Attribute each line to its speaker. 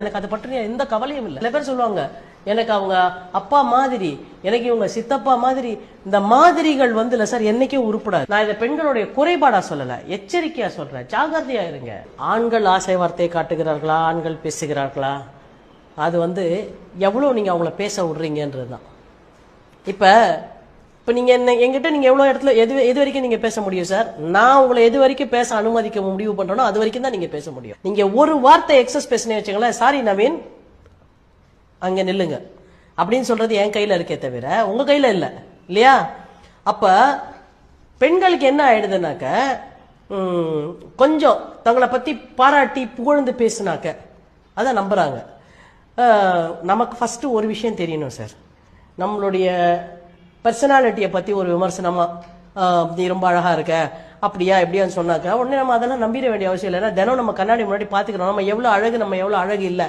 Speaker 1: எனக்கு அதை பற்றிய எந்த கவலையும் இல்லை. சில பேர் சொல்லுவாங்க எனக்கு அவங்க அப்பா மாதிரி எனக்கு இவங்க சித்தப்பா மாதிரி இந்த மாதிரிகள் வந்து இல்ல சார் என்னைக்கும் உருப்படாது. நான் இதை பெண்களுடைய குறைபாடா சொல்லல எச்சரிக்கையா சொல்றேன். ஜாகிரதையா இருங்க. ஆண்கள் ஆசை வார்த்தையை காட்டுகிறார்களா? ஆண்கள் பேசுகிறார்களா? அது வந்து எவ்வளவு நீங்க அவங்கள பேச விடுறீங்கன்றது தான் இப்போ இப்போ நீங்கள் என்ன எங்கிட்ட நீங்கள் எவ்வளோ இடத்துல எது எது வரைக்கும் நீங்கள் பேச முடியும் சார் நான் உங்களை எது வரைக்கும் பேச அனுமதிக்க முடிவு பண்ணுறனோ அது வரைக்கும் தான் நீங்கள் பேச முடியும். நீங்கள் ஒரு வார்த்தை எக்ஸஸ் பேசினே வச்சுங்களேன் சாரி நவீன். அங்கே நில்லுங்க. அப்படின்னு சொல்கிறது என் கையில் இருக்கே தவிர உங்கள் கையில் இல்லை. இல்லையா? அப்போ பெண்களுக்கு என்ன ஆயிடுதுனாக்க கொஞ்சம் தங்களை பற்றி பாராட்டி புகழ்ந்து பேசுனாக்க அதை நம்புகிறாங்க நமக்கு ஃபஸ்ட்டு ஒரு விஷயம் தெரியணும் சார் நம்மளுடைய பர்சனாலிட்டியை பத்தி ஒரு விமர்சனமா நீ ரொம்ப அழகா இருக்க அப்படியா இப்படியான்னு சொன்னாக்க உடனே நம்ம அதெல்லாம் நம்பிட வேண்டிய அவசியம் இல்லை. ஏன்னா தினம் நம்ம கண்ணாடி முன்னாடி பார்த்துக்கிறோம் நம்ம எவ்வளவு அழகு நம்ம எவ்வளவு அழகு இல்லை.